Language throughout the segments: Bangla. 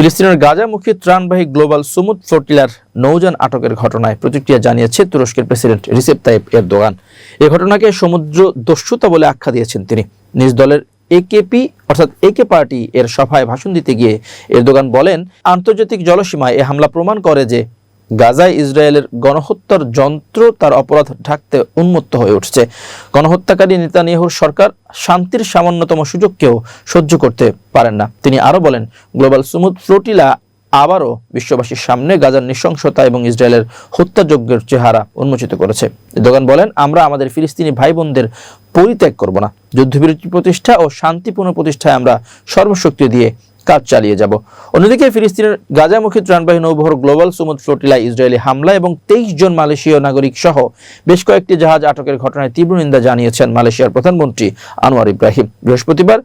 ফিলিস্তিনের গাজামুখী ত্রাণবাহী গ্লোবাল সুমুদ ফ্লোটিলার নৌযান আটকের ঘটনায় প্রতিক্রিয়া জানিয়েছে তুরস্কের প্রেসিডেন্ট রিসেপ তাইপ এরদোগান। এ ঘটনাকে সমুদ্র দস্যুতা বলে আখ্যা দিয়েছেন তিনি। নিজ দলের একেপি অর্থাৎ একে পার্টি এর সভায় ভাষণ দিতে গিয়ে এর দোকান বলেন, আন্তর্জাতিক জলসীমায় এ হামলা প্রমাণ করে যে গাজায় ইসরায়েলের গণহত্যার যন্ত্র তার অপরাধ ঢাকতে উন্মুক্ত হয়ে উঠছে। গণহত্যাকারী নেতানিয়াহুর সরকার শান্তির সামান্যতম সুযোগকেও সহ্য করতে পারেন না। তিনি আরও বলেন, গ্লোবাল সুমুদ ফ্লোটিলা আবারও বিশ্ববাসীর সামনে গাজার নৃশংসতা এবং ইসরায়েলের হত্যাযজ্ঞের চেহারা উন্মোচিত করেছে। দোকান বলেন, আমরা আমাদের ফিলিস্তিনি ভাই বোনদের পরিত্যাগ করব না। যুদ্ধবিরতি প্রতিষ্ঠা ও শান্তিপূর্ণ প্রতিষ্ঠায় আমরা সর্বশক্তি দিয়ে কাজ চালিয়ে যাব। অন্যদিকে ফিলিস্তিনের গাজামুখী ত্রাণবাহী নৌবহর গ্লোবাল সুমুদ ফ্লোটিলা ইসরায়েলি হামলা এবং তেইশ জন মালয়েশীয় নাগরিক সহ বেশ কয়েকটি জাহাজ আটকের ঘটনায় তীব্র নিন্দা জানিয়েছেন মালয়েশিয়ার প্রধানমন্ত্রী আনোয়ার ইব্রাহিম। বৃহস্পতিবার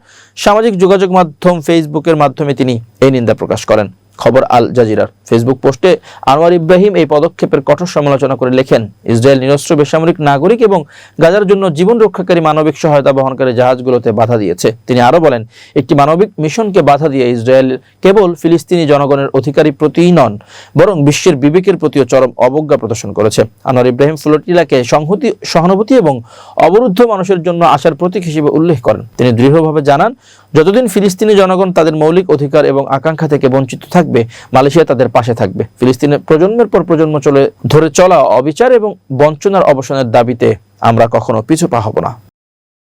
সামাজিক যোগাযোগ মাধ্যম ফেসবুকের মাধ্যমে তিনি এই নিন্দা প্রকাশ করেন। খবর আল জাজিরার। ফেসবুক পোস্টে আনোয়ার ইব্রাহিম এই পদক্ষেপের কঠোর সমালোচনা করে লেখেন, ইসরায়েল নিরস্ত্র বেসামরিক নাগরিক এবং গাজার জন্য জীবন রক্ষাকারী মানবিক সহায়তা বহনকারী জাহাজগুলোতে বাধা দিয়েছে। তিনি আরও বলেন, একটি মানবিক মিশনকে বাধা দিয়ে ইসরায়েল কেবল ফিলিস্তিনি জনগণের অধিকারী প্রতিই নন, বরং বিশ্বের বিবেকের প্রতিও চরম অবজ্ঞা প্রদর্শন করেছে। আনোয়ার ইব্রাহিম ফ্লোটিলাকে সংহতি, সহানুভূতি এবং অবরুদ্ধ মানুষের জন্য আশার প্রতীক হিসেবে উল্লেখ করেন। তিনি দৃঢ়ভাবে জানান, যতদিন ফিলিস্তিনি জনগণ তাদের মৌলিক অধিকার এবং আকাঙ্ক্ষা থেকে বঞ্চিত থাকবে, মালয়েশিয়া তাদের পাশে থাকবে। ফিলিস্তিনের প্রজন্মের পর প্রজন্ম চলে, ধরে চলা অবিচার এবং বঞ্চনার অবসানের দাবিতে আমরা কখনো পিছু পা হব না।